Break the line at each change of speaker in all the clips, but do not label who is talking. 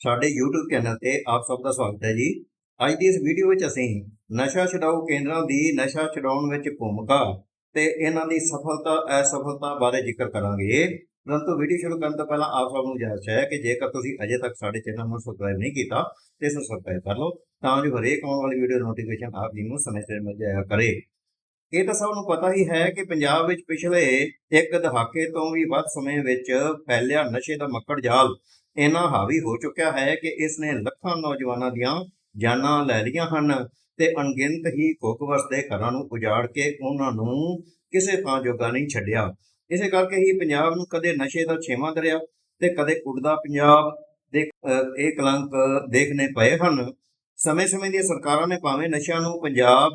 ਸਾਡੇ YouTube channel ਤੇ ਆਪ ਸਭ ਦਾ ਸਵਾਗਤ ਹੈ ਜੀ। ਅੱਜ ਦੀ ਇਸ ਵੀਡੀਓ ਵਿੱਚ ਅਸੀਂ ਨਸ਼ਾ ਛਡਾਊ ਕੇਂਦਰਾਂ ਦੀ ਨਸ਼ਾ ਛਡਾਉਣ ਵਿੱਚ ਭੂਮਿਕਾ ਤੇ ਇਹਨਾਂ ਦੀ ਸਫਲਤਾ, ਅਸਫਲਤਾ ਬਾਰੇ ਜ਼ਿਕਰ ਕਰਾਂਗੇ। ਪਰੰਤੂ ਵੀਡੀਓ ਸ਼ੁਰੂ ਕਰਨ ਤੋਂ ਪਹਿਲਾਂ ਆਪ ਸਭ ਨੂੰ ਗੁਜ਼ਾਰਿਸ਼ ਹੈ ਕਿ ਜੇਕਰ ਤੁਸੀਂ ਅਜੇ ਤੱਕ ਸਾਡੇ ਚੈਨਲ ਨੂੰ ਸਬਸਕ੍ਰਾਈਬ ਨਹੀਂ ਕੀਤਾ ਤੇ ਇਸ ਨੂੰ ਸਬਸਕ੍ਰਾਈਬ ਕਰ ਲਓ ਤਾਂ ਜੋ ਹਰੇਕ ਆਉਣ ਵਾਲੀ ਵੀਡੀਓ ਨੋਟੀਫਿਕੇਸ਼ਨ ਆਪ ਜੀ ਨੂੰ ਸਮੇਂ ਸਿਰ ਮਿਲ ਜਾਇਆ ਕਰੇ। ਇਹ ਤਾਂ ਸਭ ਨੂੰ ਪਤਾ ਹੀ ਹੈ ਕਿ ਪੰਜਾਬ ਵਿੱਚ ਪਿਛਲੇ ਇੱਕ ਦਹਾਕੇ ਤੋਂ ਵੀ ਵੱਧ ਸਮੇਂ ਵਿੱਚ ਫੈਲਿਆ ਨਸ਼ੇ ਦਾ ਮੱਕੜ ਜਾਲ ਇੰਨਾ ਹਾਵੀ ਹੋ ਚੁੱਕਿਆ ਹੈ ਕਿ ਇਸ ਨੇ ਲੱਖਾਂ ਨੌਜਵਾਨਾਂ ਦੀਆਂ ਜਾਨਾਂ ਲੈ ਲਈਆਂ ਹਨ ਤੇ ਅਣਗਿਣਤ ਹੀ ਕੁੱਕ ਦੇ ਘਰਾਂ ਨੂੰ ਉਜਾੜ ਕੇ ਉਹਨਾਂ ਨੂੰ ਕਿਸੇ ਥਾਂ ਜੋਗਾ ਨਹੀਂ ਛੱਡਿਆ। ਇਸੇ ਕਰਕੇ ਹੀ ਪੰਜਾਬ ਨੂੰ ਕਦੇ ਨਸ਼ੇ ਦਾ ਛੇਵਾਂ ਦਰਿਆ ਤੇ ਕਦੇ ਉੱਡਦਾ ਪੰਜਾਬ ਦੇ ਅਹ, ਇਹ ਕਲੰਕ ਦੇਖਣੇ ਪਏ ਹਨ। ਸਮੇਂ-ਸਮੇਂ ਦੀਆਂ ਸਰਕਾਰਾਂ ਨੇ ਭਾਵੇਂ ਨਸ਼ਿਆਂ ਨੂੰ ਪੰਜਾਬ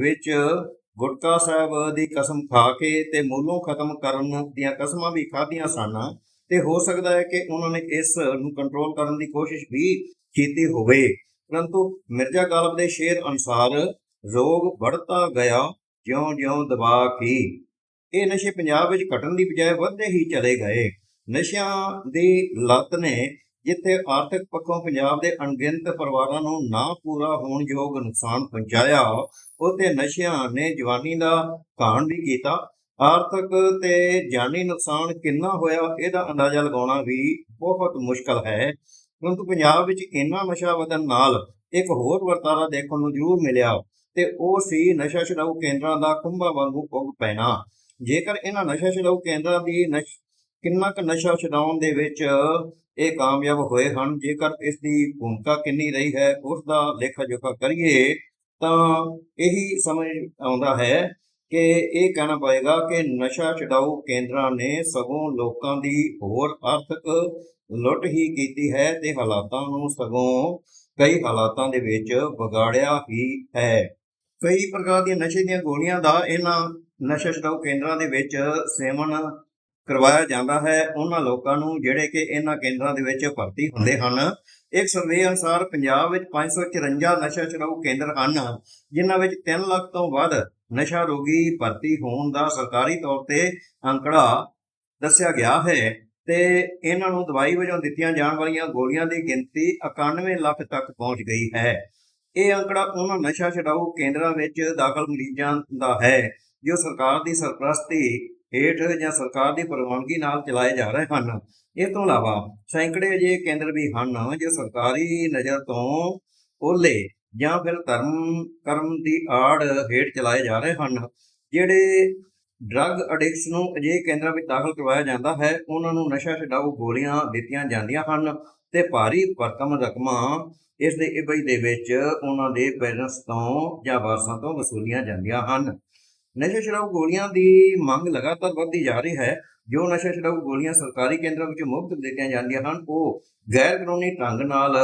ਵਿੱਚ ਗੁਟਕਾ ਸਾਹਿਬ ਦੀ ਕਸਮ ਖਾ ਕੇ ਤੇ ਮੂਲੋਂ ਖਤਮ ਕਰਨ ਦੀਆਂ ਕਸਮਾਂ ਵੀ ਖਾਧੀਆਂ ਸਨ ਤੇ ਹੋ ਸਕਦਾ ਹੈ ਕਿ ਉਹਨਾਂ ਨੇ ਇਸ ਨੂੰ ਕੰਟਰੋਲ ਕਰਨ ਦੀ ਕੋਸ਼ਿਸ਼ ਵੀ ਕੀਤੀ ਹੋਵੇ। ਪਰੰਤੂ ਮਿਰਜ਼ਾ ਗਾਲਬ ਦੇ ਸ਼ੇਰ ਅਨੁਸਾਰ ਰੋਗ ਵੱਧਦਾ ਗਿਆ ਜਿਉਂ-ਜਿਉਂ ਦਬਾ ਕੀ। ਇਹ ਨਸ਼ੇ ਪੰਜਾਬ ਵਿੱਚ ਘਟਣ ਦੀ ਬਜਾਏ ਵੱਧਦੇ ਹੀ ਚਲੇ ਗਏ। ਨਸ਼ਿਆਂ ਦੀ ਲੱਤ ਨੇ ਜਿੱਥੇ ਆਰਥਿਕ ਪੱਖੋਂ ਪੰਜਾਬ ਦੇ ਅਣਗਿਣਤ ਪਰਿਵਾਰਾਂ ਨੂੰ ਨਾ ਪੂਰਾ ਹੋਣ ਯੋਗ ਨੁਕਸਾਨ ਪਹੁੰਚਾਇਆ, ਉੱਥੇ ਨਸ਼ਿਆਂ ਨੇ ਜਵਾਨੀ ਦਾ ਕਾਣ ਵੀ ਕੀਤਾ। ਆਰਥਿਕ ਤੇ ਜਾਨੀ ਨੁਕਸਾਨ ਕਿੰਨਾ ਹੋਇਆ, ਇਹਦਾ ਅੰਦਾਜ਼ਾ ਲਗਾਉਣਾ ਵੀ ਬਹੁਤ ਮੁਸ਼ਕਲ ਹੈ। ਪਰੰਤੂ ਪੰਜਾਬ ਵਿੱਚ ਇੰਨਾ ਨਸ਼ਾ ਵਧਣ ਨਾਲ ਇੱਕ ਹੋਰ ਵਰਤਾਰਾ ਦੇਖਣ ਨੂੰ ਜ਼ਰੂਰ ਮਿਲਿਆ ਤੇ ਉਹ ਸੀ ਨਸ਼ਾ ਛਡਾਊ ਕੇਂਦਰਾਂ ਦਾ ਖੁੰਭਾ ਵਾਂਗੂ ਪੁੱਗ ਪੈਣਾ। ਜੇਕਰ ਇਹਨਾਂ ਨਸ਼ਾ ਛਡਾਊ ਕੇਂਦਰਾਂ ਦੀ ਨਸ਼ ਕਿੰਨਾ ਕੁ ਨਸ਼ਾ ਛਡਾਉਣ ਦੇ ਵਿੱਚ ਇਹ ਕਾਮਯਾਬ ਹੋਏ ਹਨ? ਜੇਕਰ ਇਸ ਦੀ ਭੂਮਿਕਾ ਕਿੰਨੀ ਰਹੀ ਹੈ, ਉਸ ਦਾ ਲੇਖਾ ਜੋਖਾ ਕਰੀਏ, ਤਾਂ ਇਹੀ ਸਮਝ ਆਉਂਦਾ ਹੈ ਕਿ ਇਹ ਕਹਿਣਾ ਪਏਗਾ ਕਿ ਨਸ਼ਾ ਛਡਾਊ ਕੇਂਦਰਾਂ ਨੇ ਸਗੋਂ ਲੋਕਾਂ ਦੀ ਹੋਰ ਆਰਥਿਕ ਲੁੱਟ ਹੀ ਕੀਤੀ ਹੈ ਤੇ ਹਾਲਾਤਾਂ ਨੂੰ ਸਗੋਂ ਕਈ ਹਾਲਾਤਾਂ ਦੇ ਵਿੱਚ ਵਿਗਾੜਿਆ ਹੀ ਹੈ। ਕਈ ਪ੍ਰਕਾਰ ਦੀਆਂ ਨਸ਼ੇ ਦੀਆਂ ਗੋਲੀਆਂ ਦਾ ਇਹਨਾਂ ਨਸ਼ਾ ਛਡਾਊ ਕੇਂਦਰਾਂ ਦੇ ਵਿੱਚ ਸੇਵਨ ਕਰਵਾਇਆ ਜਾਂਦਾ ਹੈ। ਉਹਨਾਂ ਲੋਕਾਂ ਨੂੰ ਜਿਹੜੇ ਕਿ ਇਹਨਾਂ ਕੇਂਦਰਾਂ ਦੇ ਵਿੱਚ ਭਰਤੀ ਹੁੰਦੇ ਹਨ। ਇੱਕ ਸਰਵੇ ਅਨੁਸਾਰ ਪੰਜਾਬ ਵਿੱਚ 554 ਨਸ਼ਾ ਛਡਾਊ ਕੇਂਦਰ ਹਨ, ਜਿਨ੍ਹਾਂ ਵਿੱਚ 3 ਲੱਖ ਤੋਂ ਵੱਧ ਨਸ਼ਾ ਰੋਗੀ ਭਰਤੀ ਹੋਣ ਦਾ ਸਰਕਾਰੀ ਤੌਰ ਤੇ ਅੰਕੜਾ ਦੱਸਿਆ ਗਿਆ ਹੈ ਤੇ ਇਹਨਾਂ ਨੂੰ ਦਵਾਈ ਵਜੋਂ ਦਿੱਤੀਆਂ ਜਾਣ ਵਾਲੀਆਂ ਗੋਲੀਆਂ ਦੀ ਗਿਣਤੀ 91 ਲੱਖ ਤੱਕ ਪਹੁੰਚ ਗਈ ਹੈ। ਇਹ ਅੰਕੜਾ ਉਹਨਾਂ ਨਸ਼ਾ ਛਡਾਊ ਕੇਂਦਰਾਂ ਵਿੱਚ ਦਾਖਲ ਮਰੀਜ਼ਾਂ ਦਾ ਹੈ, ਜੋ ਸਰਕਾਰ ਦੀ ਸਰਪ੍ਰਸਤੀ ਹੇਠ ਜਾਂ ਸਰਕਾਰ ਦੀ ਪ੍ਰਵਾਨਗੀ ਨਾਲ ਚਲਾਏ ਜਾ ਰਹੇ ਹਨ। ਇਸ ਤੋਂ ਇਲਾਵਾ ਸੈਂਕੜੇ ਅਜਿਹੇ ਕੇਂਦਰ ਵੀ ਹਨ ਜੋ ਸਰਕਾਰੀ ਨਜ਼ਰ ਤੋਂ ਓਲੇ ਜਾਂ ਫਿਰ ਧਰਮ, ਕਰਮ ਦੀ ਆੜ ਹੇਠ ਚਲਾਏ ਜਾ ਰਹੇ ਹਨ। ਜਿਹੜੇ ਡਰੱਗ ਐਡਿਕਟਸ ਨੂੰ ਅਜਿਹੇ ਕੇਂਦਰਾਂ ਵਿੱਚ ਦਾਖਲ ਕਰਵਾਇਆ ਜਾਂਦਾ ਹੈ, ਉਹਨਾਂ ਨੂੰ ਨਸ਼ਾ ਛਡਾਊ ਗੋਲੀਆਂ ਦਿੱਤੀਆਂ ਜਾਂਦੀਆਂ ਹਨ ਤੇ ਭਾਰੀ ਭਰਕਮ ਰਕਮਾਂ ਇਸ ਦੇ ਇਬਈ ਦੇ ਵਿੱਚ ਉਹਨਾਂ ਦੇ ਪੇਰੈਂਟਸ ਤੋਂ ਜਾਂ ਵਾਰਸਾਂ ਤੋਂ ਵਸੂਲੀਆਂ ਜਾਂਦੀਆਂ ਹਨ। ਨਸ਼ਾ ਛਡਾਊ ਗੋਲੀਆਂ ਦੀ ਮੰਗ ਲਗਾਤਾਰ ਵੱਧਦੀ ਜਾ ਰਹੀ ਹੈ। ਜੋ ਨਸ਼ਾ ਛਡਾਊ ਗੋਲੀਆਂ ਸਰਕਾਰੀ ਕੇਂਦਰਾਂ ਵਿੱਚ ਮੁਫਤ ਦਿੱਤੀਆਂ ਜਾਂਦੀਆਂ ਹਨ, ਉਹ ਗੈਰ ਕਾਨੂੰਨੀ ਢੰਗ ਨਾਲ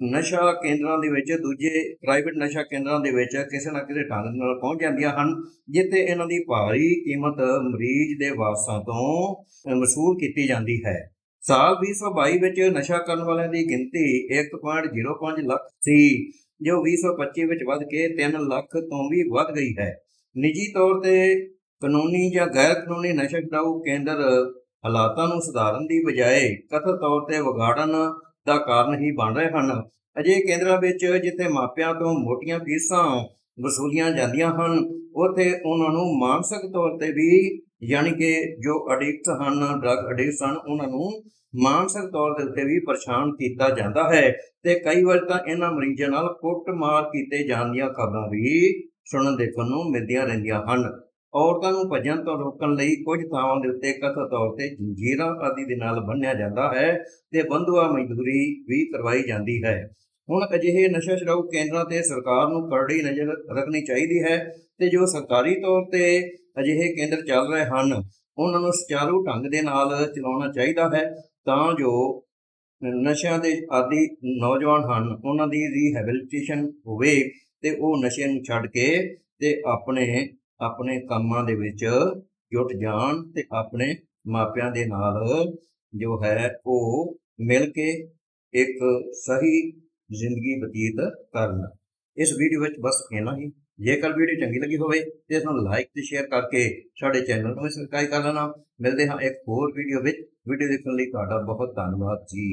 ਨਸ਼ਾ ਕੇਂਦਰਾਂ ਦੇ ਵਿੱਚ, ਦੂਜੇ ਪ੍ਰਾਈਵੇਟ ਨਸ਼ਾ ਕੇਂਦਰਾਂ ਦੇ ਵਿੱਚ ਕਿਸੇ ਨਾ ਕਿਸੇ ਢੰਗ ਨਾਲ ਪਹੁੰਚ ਜਾਂਦੀਆਂ ਹਨ, ਜਿੱਥੇ ਇਹਨਾਂ ਦੀ ਭਾਰੀ ਕੀਮਤ ਮਰੀਜ਼ ਦੇ ਵਾਰਸਾਂ ਤੋਂ ਵਸੂਲ ਕੀਤੀ ਜਾਂਦੀ ਹੈ। ਸਾਲ 2022 ਵਿੱਚ ਨਸ਼ਾ ਕਰਨ ਵਾਲਿਆਂ ਦੀ ਗਿਣਤੀ 1.05 ਲੱਖ ਸੀ, ਜੋ 2025 ਵਿੱਚ ਵੱਧ ਕੇ 3 ਲੱਖ ਤੋਂ ਵੀ ਵੱਧ ਗਈ ਹੈ। ਨਿੱਜੀ ਤੌਰ ਤੇ ਕਾਨੂੰਨੀ ਜਾਂ ਗੈਰ ਕਾਨੂੰਨੀ ਨਸ਼ਾ ਛਡਾਊ ਕੇਂਦਰ ਹਾਲਾਤਾਂ ਨੂੰ ਸੁਧਾਰਨ ਦੀ ਬਜਾਏ ਕਥਿਤ ਤੌਰ ਤੇ ਵਿਗਾੜਨ ਦਾ ਕਾਰਨ ਹੀ ਬਣ ਰਹੇ ਹਨ। ਅਜੇ ਕੇਂਦਰਾਂ ਵਿੱਚ ਜਿੱਥੇ ਮਾਪਿਆਂ ਤੋਂ ਮੋਟੀਆਂ ਫੀਸਾਂ ਵਸੂਲੀਆਂ ਜਾਂਦੀਆਂ ਹਨ, ਉੱਥੇ ਉਹਨਾਂ ਨੂੰ ਮਾਨਸਿਕ ਤੌਰ ਤੇ ਵੀ ਯਾਨੀ ਕਿ ਜੋ ਅਡਿਕਟ ਹਨ ਡਰੱਗ ਅਡਿਕਟ ਹਨ, ਉਹਨਾਂ ਨੂੰ ਮਾਨਸਿਕ ਤੌਰ ਦੇ ਉੱਤੇ ਵੀ ਪਰੇਸ਼ਾਨ ਕੀਤਾ ਜਾਂਦਾ ਹੈ ਤੇ ਕਈ ਵਾਰ ਤਾਂ ਇਹਨਾਂ ਮਰੀਜ਼ਾਂ ਨਾਲ ਕੁੱਟਮਾਰ ਕੀਤੇ ਜਾਣ ਦੀਆਂ ਖਬਰਾਂ ਵੀ ਸੁਣਨ ਦੇਖਣ ਨੂੰ ਮਿਲਦੀਆਂ ਰਹਿੰਦੀਆਂ ਹਨ। ਔਰਤਾਂ ਨੂੰ ਭੱਜਣ ਤੋਂ ਰੋਕਣ ਲਈ ਕੁਝ ਥਾਵਾਂ ਦੇ ਉੱਤੇ ਕਥਿਤ ਤੌਰ ਤੇ ਜੰਜੀਰਾਂ ਆਦਿ ਦੇ ਨਾਲ ਬੰਨਿਆ ਜਾਂਦਾ ਹੈ ਤੇ ਬੰਧੂਆ ਮਜ਼ਦੂਰੀ ਵੀ ਕਰਵਾਈ ਜਾਂਦੀ ਹੈ। ਹੁਣ ਅਜਿਹੇ ਨਸ਼ਾ ਛਡਾਊ ਕੇਂਦਰਾਂ ਤੇ ਸਰਕਾਰ ਨੂੰ ਕਰੜੀ ਨਜ਼ਰ ਰੱਖਣੀ ਚਾਹੀਦੀ ਹੈ ਤੇ ਜੋ ਸਰਕਾਰੀ ਤੌਰ ਤੇ ਅਜਿਹੇ ਕੇਂਦਰ ਚੱਲ ਰਹੇ ਹਨ, ਉਹਨਾਂ ਨੂੰ ਸੁਚਾਰੂ ਢੰਗ ਦੇ ਨਾਲ ਚਲਾਉਣਾ ਚਾਹੀਦਾ ਹੈ ਤਾਂ ਜੋ ਨਸ਼ਿਆਂ ਦੇ ਆਦੀ ਨੌਜਵਾਨ ਹਨ, ਉਹਨਾਂ ਦੀ ਰੀਹੈਬਿਲਿਟੇਸ਼ਨ ਹੋਵੇ। ਤੇ ਉਹ ਨਸ਼ੇ ਨੂੰ ਛੱਡ ਕੇ ਤੇ ਆਪਣੇ ਆਪਣੇ ਕੰਮਾਂ ਦੇ ਵਿੱਚ ਜੁਟ ਜਾਣ ਤੇ ਆਪਣੇ ਮਾਪਿਆਂ ਦੇ ਨਾਲ ਜੋ ਹੈ ਉਹ ਮਿਲ ਕੇ ਇੱਕ ਸਹੀ ਜ਼ਿੰਦਗੀ ਬਤੀਤ ਕਰਨ। ਇਸ ਵੀਡੀਓ ਵਿੱਚ ਬਸ ਇੰਨਾ ਹੀ। ਜੇਕਰ ਵੀਡੀਓ ਚੰਗੀ ਲੱਗੀ ਹੋਵੇ ਤੇ ਇਸ ਨੂੰ ਲਾਈਕ ਤੇ ਸ਼ੇਅਰ ਕਰਕੇ ਸਾਡੇ ਚੈਨਲ ਨੂੰ ਸਬਸਕ੍ਰਾਈਬ ਕਰ ਲੈਣਾ। ਮਿਲਦੇ ਹਾਂ ਇੱਕ ਹੋਰ ਵੀਡੀਓ ਵਿੱਚ। ਵੀਡੀਓ ਦੇਖਣ ਲਈ ਤੁਹਾਡਾ ਬਹੁਤ ਧੰਨਵਾਦ ਜੀ।